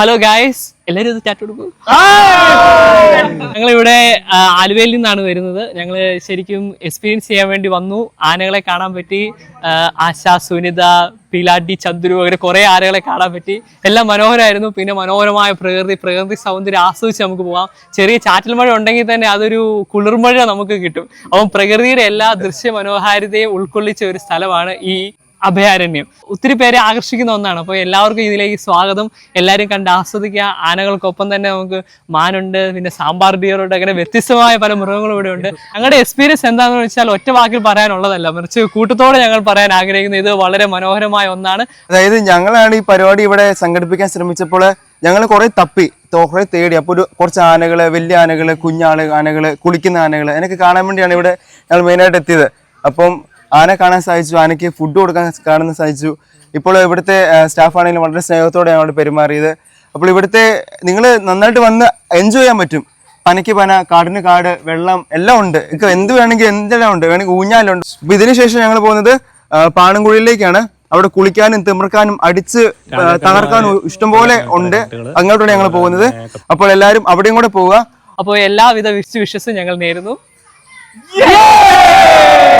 Hello guys എല്ലാവരും ഇത് chat കൊടുക്കും. ഞങ്ങളിവിടെ ആലുവയിൽ നിന്നാണ് വരുന്നത്. ഞങ്ങൾ ശരിക്കും എക്സ്പീരിയൻസ് ചെയ്യാൻ വേണ്ടി വന്നു. ആനകളെ കാണാൻ പറ്റി. ആശ സുനിത പിലാഡി ചന്ദ്രു അങ്ങനെ കുറെ ആനകളെ കാണാൻ പറ്റി. എല്ലാം മനോഹരമായിരുന്നു. പിന്നെ മനോഹരമായ പ്രകൃതി പ്രകൃതി സൗന്ദര്യം ആസ്വദിച്ച് നമുക്ക് പോകാം ചെറിയ ചാറ്റൽ മഴ ഉണ്ടെങ്കിൽ തന്നെ അതൊരു കുളിർമഴ നമുക്ക് കിട്ടും. അപ്പം പ്രകൃതിയുടെ എല്ലാ ദൃശ്യ മനോഹാരിതയും ഉൾക്കൊള്ളിച്ച ഒരു സ്ഥലമാണ് ഈ അഭയാരണ്യം. ഒത്തിരി പേരെ ആകർഷിക്കുന്ന ഒന്നാണ്. അപ്പോൾ എല്ലാവർക്കും ഇതിലേക്ക് സ്വാഗതം. എല്ലാവരും കണ്ട് ആസ്വദിക്കുക. ആനകൾക്കൊപ്പം തന്നെ നമുക്ക് മാനുണ്ട് പിന്നെ സാമ്പാർ ഡിയറുണ്ട് അങ്ങനെ വ്യത്യസ്തമായ പല മൃഗങ്ങളും ഇവിടെ ഉണ്ട്. ഞങ്ങളുടെ എക്സ്പീരിയൻസ് എന്താണെന്ന് വെച്ചാൽ ഒറ്റ വാക്കിൽ പറയാനുള്ളതല്ല. മറിച്ച് കൂട്ടത്തോടെ ഞങ്ങൾ പറയാൻ ആഗ്രഹിക്കുന്നത് ഇത് വളരെ മനോഹരമായ ഒന്നാണ്. അതായത് ഞങ്ങളാണ് ഈ പരിപാടി ഇവിടെ സംഘടിപ്പിക്കാൻ ശ്രമിച്ചപ്പോൾ ഞങ്ങൾ കുറേ തപ്പി തോ- തേടി. അപ്പോൾ ഒരു കുറച്ച് ആനകൾ വലിയ ആനകൾ കുഞ്ഞാൾ ആനകൾ കുളിക്കുന്ന ആനകൾ. അതിനൊക്കെ കാണാൻ വേണ്ടിയാണ് ഇവിടെ ഞങ്ങൾ മെയിനായിട്ട് എത്തിയത്. അപ്പം ആന കാണാൻ സാധിച്ചു ആനയ്ക്ക് ഫുഡ് കൊടുക്കാൻ കാണാൻ സാധിച്ചു. ഇപ്പോൾ ഇവിടുത്തെ സ്റ്റാഫാണെങ്കിലും വളരെ സ്നേഹത്തോടെ ഞങ്ങളോട് പെരുമാറിയത്. അപ്പോൾ ഇവിടുത്തെ നിങ്ങൾ നന്നായിട്ട് വന്ന് എൻജോയ് ചെയ്യാൻ പറ്റും. പനയ്ക്ക് പന കാടിന് കാട് വെള്ളം എല്ലാം ഉണ്ട്. ഇപ്പൊ എന്ത് വേണമെങ്കിൽ എന്തെല്ലാം ഉണ്ട്? വേണമെങ്കിൽ ഊഞ്ഞാലുണ്ട് അപ്പൊ ഇതിനുശേഷം ഞങ്ങൾ പോകുന്നത് പാണുംകുഴിയിലേക്കാണ്. അവിടെ കുളിക്കാനും തിമിർക്കാനും അടിച്ച് തകർക്കാനും ഇഷ്ടംപോലെ ഉണ്ട്. അങ്ങോട്ടാണ് ഞങ്ങൾ പോകുന്നത്. അപ്പോൾ എല്ലാവരും അവിടെയും കൂടെ പോവുക. അപ്പോൾ എല്ലാവിധ വിശ്വസും ഞങ്ങൾ നേരുന്നു.